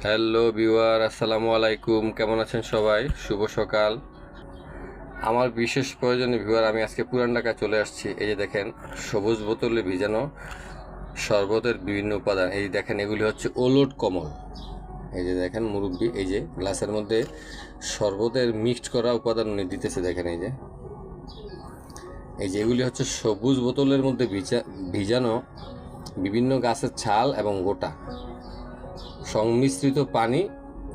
Hello beware আসসালামু আলাইকুম। কেমন আছেন সবাই? শুভ সকাল। আমার বিশেষ প্রয়োজনে ভিউয়ার, আমি আজকে পুরান ঢাকা চলে আসছি। এই যে দেখেন, সবুজ বোতলে ভিজানো শরবতের বিভিন্ন উপাদান। এই দেখেন, এগুলি হচ্ছে ওলট কমল। এই যে দেখেন, মুরব্বি, এই যে গ্লাসের মধ্যে শরবতের মিক্সড করা উপাদান উনি দিতেছে, দেখেন এই যে। এই যে এগুলি হচ্ছে সবুজ বোতলের মধ্যে ভিজা, ভিজানো বিভিন্ন গাছের ছাল এবং গোটা। সংমিশ্রিত পানি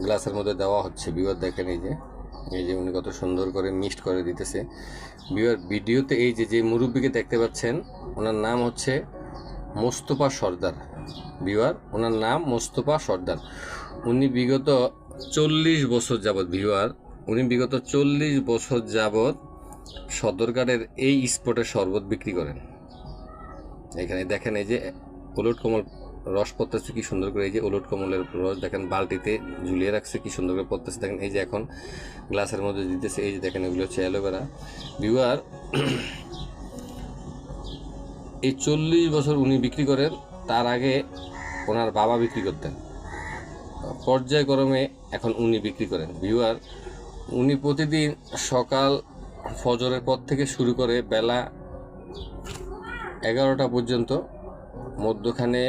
গ্লাসের মধ্যে দেওয়া হচ্ছে। বিওয়ার দেখেন এই যে। এই যে উনি কত সুন্দর করে মিক্সড করে দিতেছে। বিওয়ার ভিডিওতে এই যে যে মুরব্বীকে দেখতে পাচ্ছেন, ওনার নাম হচ্ছে মোস্তফা সর্দার। বিওয়ার ওনার নাম মোস্তফা সর্দার। উনি বিগত চল্লিশ বছর যাবৎ ভিওয়ার উনি বিগত চল্লিশ বছর যাবৎ সদরঘাটের এই স্পটে শরবত বিক্রি করেন। এখানে দেখেন এই যে ওলট কমল রস পড়তেছে, কি সুন্দর করে এই যে ওলট কমলের রস দেখেন বালতিতে ঝুলিয়ে রাখছে, কি সুন্দর করে পড়তেছে। দেখেন এই যে এখন গ্লাসের মধ্যে দিতেছে, এই যে দেখেন এগুলো হচ্ছে অ্যালোভেরা। ভিউয়ার এই চল্লিশ বছর উনি বিক্রি করেন, তার আগে ওনার বাবা বিক্রি করতেন। পর্যায়ক্রমে এখন উনি বিক্রি করেন। ভিউয়ার উনি প্রতিদিন সকাল ফজরের পর থেকে শুরু করে বেলা এগারোটা পর্যন্ত মধ্যখানে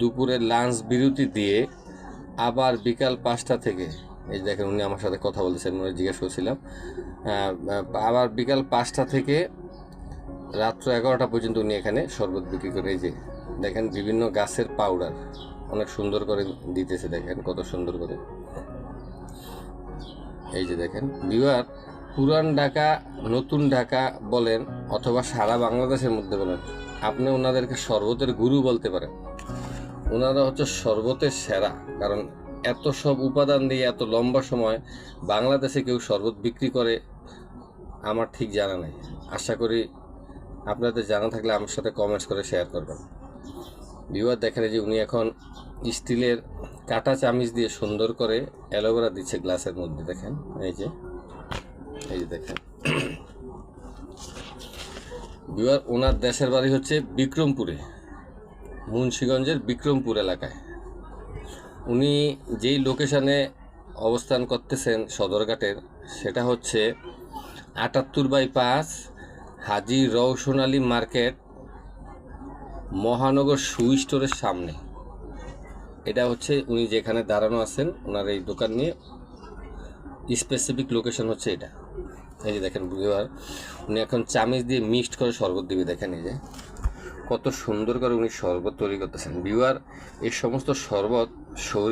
দুপুরে লাঞ্চ বিরতি দিয়ে আবার বিকাল পাঁচটা থেকে, এই দেখেন উনি আমার সাথে কথা বলতেছেন উনি জিজ্ঞেস করছিলাম আবার বিকাল পাঁচটা থেকে রাত্র এগারোটা পর্যন্ত উনি এখানে শরবত বিক্রি করে, এই যে দেখেন বিভিন্ন গাছের পাউডার অনেক সুন্দর করে দিতেছে, দেখেন কত সুন্দর করে। এই যে দেখেন বিহার পুরান ঢাকা, নতুন ঢাকা বলেন, অথবা সারা বাংলাদেশের মধ্যে বলেন, আপনি ওনাদেরকে শরবতের গুরু বলতে পারেন। ওনারা হচ্ছে শরবতের সেরা, কারণ এত সব উপাদান দিয়ে এত লম্বা সময় বাংলাদেশে কেউ শরবত বিক্রি করে, আমার ঠিক জানা নেই। আশা করি আপনাদের জানা থাকলে আমার সাথে কমেন্টস করে শেয়ার করবেন। ভিউয়ার দেখেন যে উনি এখন স্টিলের কাটা চামিচ দিয়ে সুন্দর করে অ্যালোভেরা দিচ্ছে গ্লাসের মধ্যে, দেখেন, এই যে এই যে দেখেন। বিহার ওনার দেশের বাড়ি হচ্ছে বিক্রমপুরে। মুন্সীগঞ্জের বিক্রমপুর এলাকায়। উনি যেই লোকেশানে অবস্থান করতেছেন সদরঘাটের, সেটা হচ্ছে আটাত্তর বাই পাঁচ হাজি রওশন আলী মার্কেট মহানগর শু স্টোরের সামনে। এটা হচ্ছে উনি যেখানে দাঁড়ানো আছেন, ওনার এই দোকান নিয়ে। স্পেসিফিক লোকেশন হচ্ছে এটা। এই যে দেখেন বুধবার উনি এখন চামিচ দিয়ে মিক্সড করে শরবত দিবে, দেখেন এই যে। কত সুন্দর করে উনি শরবত তৈরি করতেছেন। বিওয়ার এই সমস্ত শরবত শরীর